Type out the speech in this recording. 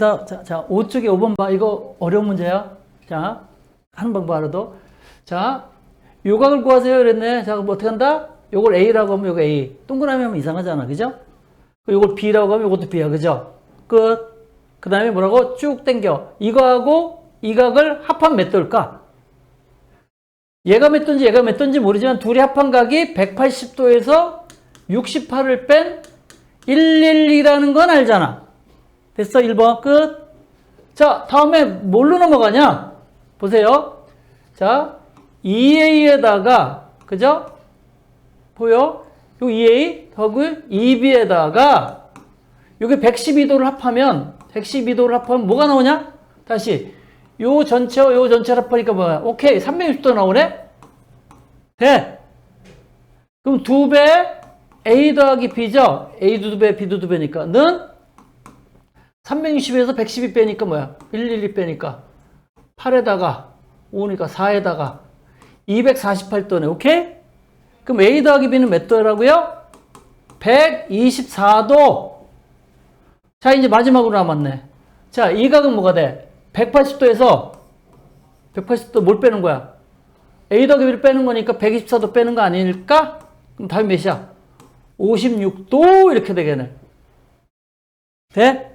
자, 자, 자, 5쪽에 5번 봐. 이거 어려운 문제야. 자, 방법 알아도. 자, 요각을 구하세요. 그랬네. 자, 그럼 어떻게 한다? 요걸 A라고 하면 요거 A. 동그라미 하면 이상하잖아. 그죠? 요걸 B라고 하면 요것도 B야. 그죠? 끝. 그 다음에 뭐라고? 쭉 당겨. 이거하고 이 각을 합하면 몇 도일까? 얘가 몇 도인지 얘가 몇 도인지 모르지만 둘이 합한 각이 180도에서 68을 뺀 112라는 건 알잖아. 됐어? 1번 끝. 자, 다음에 뭘로 넘어가냐? 보세요. 자, 2A에다가, 그죠? 보여? 요 2A 더하고 2B에다가, 요게 112도를 합하면, 112도를 합하면 뭐가 나오냐? 다시, 요 전체와 요 전체를 합하니까 뭐야? 오케이, 360도 나오네? 돼! 그럼 두 배, A 더하기 B죠? A도 두 배, B도 두 배니까. 는 360에서 112 빼니까 뭐야? 112 빼니까 8에다가 5니까 4에다가 248도네. 오케이? 그럼 A 더하기 B는 몇 도라고요? 124도. 자, 이제 마지막으로 남았네. 자, 이 각은 뭐가 돼? 180도에서 180도 뭘 빼는 거야? A 더하기 B를 빼는 거니까 124도 빼는 거 아닐까? 그럼 답이 몇이야? 56도 이렇게 되겠네. 돼?